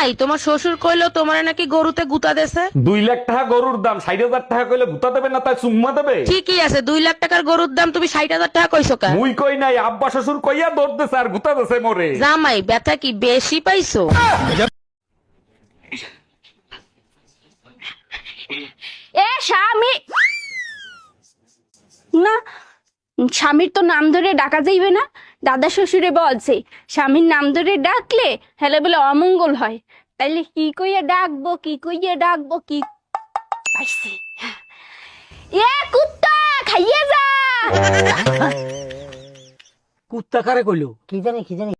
জামাই তোমার শ্বশুর কইলো তোমার নাকি গরুতে গুতা দেছে? দুই লাখ টাকা গরুর দাম ষাট হাজার টাকা কইলে ভুতা দেবে না তাই চুম্মা দেবে? ঠিকই আছে দুই লাখ টাকার গরুর দাম তুমি ষাট হাজার টাকা কইছো কা মুই কই নাই আব্বা শ্বশুর কইয়া দৌড় দেছে আর গুতা দেছে মোরে। জামাই ব্যথা কি বেশি পাইছো? এ স্বামী! না স্বামীর তো নাম ধরে ডাকা যাইবে না। দাদা শ্বশুরে বলছে স্বামীর নাম ধরে ডাকলে হেলে বলে অমঙ্গল হয়। তাইলে কি কইয়া ডাকবো কি কইয়া ডাকবো কি পাইছি। এ কুত্তা খাইয়ে যা! কুত্তা কারে কইলো? কি জানি কি জানি।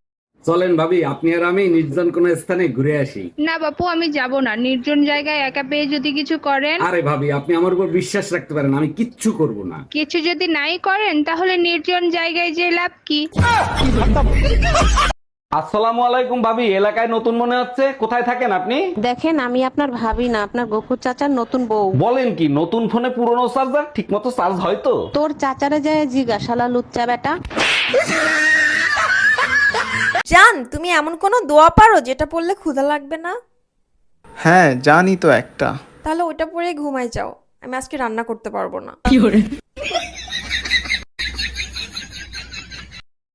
চলেন ভাবি আপনি আর আমি নির্জন কোন স্থানে ঘুরে আসি। না বাপু আমি যাব না। নির্জন জায়গায় একা পেয়ে যদি কিছু করেন আরে ভাবি আপনি আমার উপর বিশ্বাস রাখতে পারেন আমি কিচ্ছু করব না। কিছু যদি নাই করেন তাহলে নির্জন জায়গায় যে লাভ কি? আসসালামু আলাইকুম ভাবি এলাকায় নতুন মনে হচ্ছে? কোথায় থাকেন আপনি? দেখেন আমি আপনার ভাবি না আপনার গফুর চাচার নতুন বউ। বলেন কি নতুন ফোনে পুরনো চার্জার ঠিক মতো চার্জ হয় তো? তোর চাচারে যায় জিজ্ঞাসালা লুচ্চা বেটা। জান তুমি এমন কোনো দোয়া পারো যেটা পড়লে ক্ষুধা লাগবে না? হ্যাঁ জানি তো একটা। তাহলে ওটা পরে ঘুমাই যাও। আমি আজকে রান্না করতে পারব না।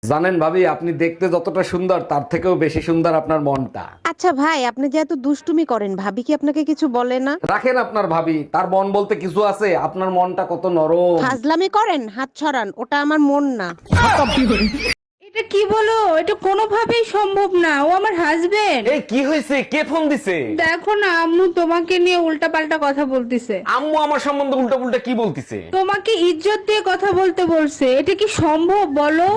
জানেন ভাবি আপনি দেখতে যতটা সুন্দর তার থেকেও বেশি সুন্দর আপনার মনটা। আচ্ছা ভাই আপনি যে এত দুষ্টুমি করেন ভাবি কি আপনাকে কিছু বলে না? রাখেন আপনার ভাবি তার মন বলতে কিছু আছে আপনার মনটা কত নরম। ফাজলামি করেন হাত ছড়ান ওটা আমার মন না। এটা কি বলো? এটা কোনোভাবেই সম্ভব না। ও আমার হাজবেন্ড এই কি হয়েছে? কে ফোন দিছে? দেখো না আম্মু তোমাকে নিয়ে উল্টা পাল্টা কথা বলতিছে। আম্মু আমার সম্বন্ধে উল্টা পুল্টা কি বলতিছে? তোমাকে ইজ্জত দিয়ে কথা বলতে বলছে। এটা কি সম্ভব বলো?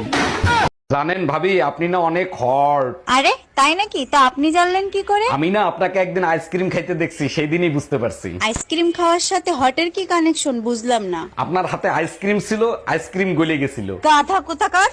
জানেন ভাবি আপনি না অনেক হট আরে তাই নাকি? তা আপনি জানলেন কি করে? আমি না আপনাকে একদিন আইসক্রিম খাইতে দেখছি সেই দিনই বুঝতে পারছি। আইসক্রিম খাওয়ার সাথে হটের কি কানেকশন বুঝলাম না। আপনার হাতে আইসক্রিম ছিল আইসক্রিম গলে গেছিল। গাধা কোথাকার?